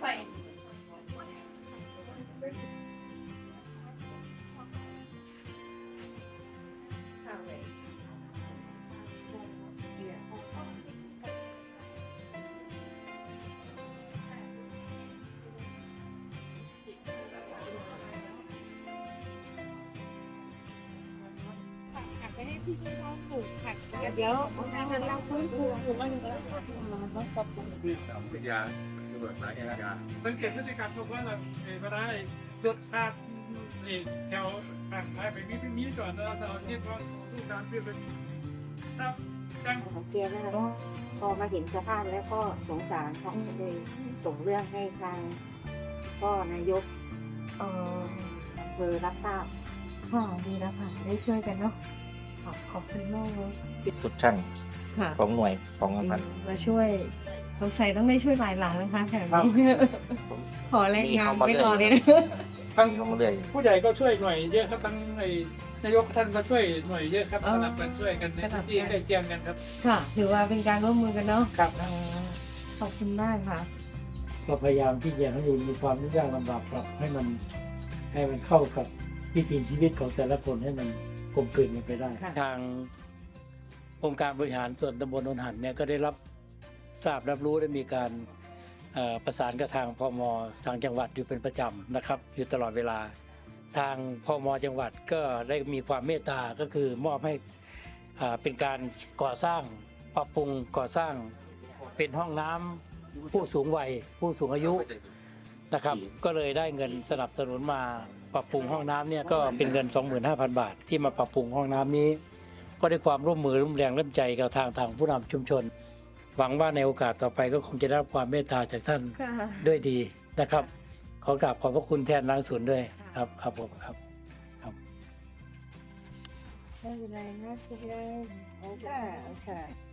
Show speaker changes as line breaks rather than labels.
ไฟ
ผักไปให้พี่เขาปลูกผักเดี๋ยวทางเราฟื้นฟูมันต้องปรับปรุง
ที่สามวิทยาคือแบบไหนวิทยา
สังเกตพฤติกรรมทุกวันเราเอ่อเวลาไอ้รถพาดเอ่อแถวทางไปมีมีมีก่อนเราเราเทียบว่าลูกการเปลี่ยนเป็นถ้าจัง
ของเกียร์นะคะพอมาเห็นสภาพแล้วก็สงสารเขาก็เลยส่งเรื่องให้ทางพ่อนายก
เออ
อำเภอรับทราบ
ค่ะดีแล้วค่ะ ได้ช่วยกันเนาะขอบขอบคุณมากเลย
สุดช่าง
ค่ะ
ของหน่วยของกำนัน
มาช่วย สงสัยต้องได้ช่วยหลายหลังนะคะแถวนี้ขอแรงงานไม่รอเลยนะ
ทั้ง
เข้ามาเรื่อย
ผู้ใหญ่ก็ช่วยหน่วยเยอะครับทั้งไอ้นายกท่านก็ช่วยหน่วยเยอะครับสนับกันช่วยกันในพื้นที่ใกล้เคียงกันครับ
ค่ะ ถือว่าเป็นการร่วมมือกันเนาะ
ครับ
อ๋อขอบคุณมากค่ะ
ก็พยายามที่จะให้มีความยุ่งยากลำบากปรับให้มันให้มันเข้ากับวิถีชีวิตของแต่ละคนให้มันกลมกลืนกันไปได้
ค่ะ
ทางองค์การบริหารส่วนตำบลนนหันเนี่ยก็ได้รับ ทราบรับรู้ได้มีการประสานกับทางพมทางจังหวัดอยู่เป็นประจำนะครับ อยู่ตลอดเวลา ทางพมจังหวัดก็ได้มีความเมตตาก็คือมอบให้เป็นการก่อสร้างปรับปรุงก่อสร้างเป็นห้องน้ำผู้สูงวัยผู้สูงอายุนะครับ ก็เลยได้เงินสนับสนุนมาปรับปรุงห้องน้ำเนี่ยก็เป็นเงิน 25,000 บาท ที่มาปรับปรุงห้องน้ำนี้ ก็ได้ความร่วมมือร่วมแรงร่วมใจกับทางทางผู้นำชุมชน หวังว่าในโอกาสต่อไปก็คงจะได้รับความเมตตาจากท่าน
ค่ะ
ด้วยดีนะครับ ขอกราบขอบพระคุณแทนนางศูนย์ด้วยครับครับผมครับ
ไม่เป็นไรนะคุณยาย
ค่ะค่ะ